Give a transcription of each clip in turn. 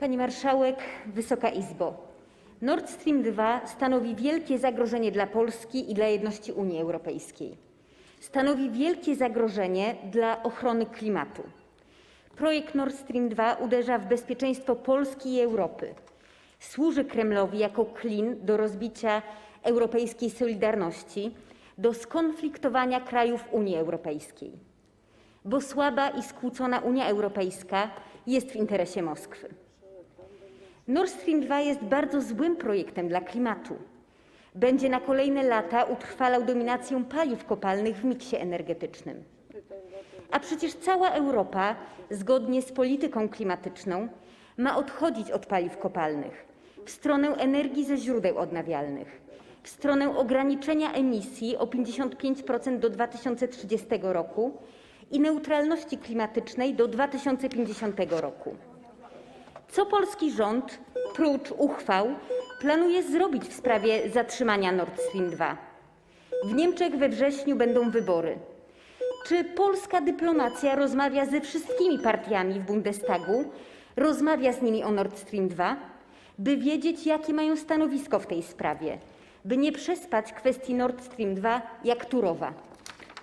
Pani Marszałek, Wysoka Izbo! Nord Stream 2 stanowi wielkie zagrożenie dla Polski i dla jedności Unii Europejskiej. Stanowi wielkie zagrożenie dla ochrony klimatu. Projekt Nord Stream 2 uderza w bezpieczeństwo Polski i Europy. Służy Kremlowi jako klin do rozbicia europejskiej solidarności, do skonfliktowania krajów Unii Europejskiej. Bo słaba i skłócona Unia Europejska jest w interesie Moskwy. Nord Stream 2 jest bardzo złym projektem dla klimatu. Będzie na kolejne lata utrwalał dominację paliw kopalnych w miksie energetycznym. A przecież cała Europa, zgodnie z polityką klimatyczną, ma odchodzić od paliw kopalnych w stronę energii ze źródeł odnawialnych, w stronę ograniczenia emisji o 55% do 2030 roku i neutralności klimatycznej do 2050 roku. Co polski rząd, prócz uchwał, planuje zrobić w sprawie zatrzymania Nord Stream 2? W Niemczech we wrześniu będą wybory. Czy polska dyplomacja rozmawia ze wszystkimi partiami w Bundestagu, rozmawia z nimi o Nord Stream 2, by wiedzieć, jakie mają stanowisko w tej sprawie, by nie przespać kwestii Nord Stream 2 jak Turowa?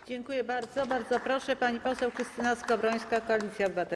Dziękuję bardzo. Bardzo proszę, pani poseł Krystyna Skowrońska, Koalicja Obywatelska.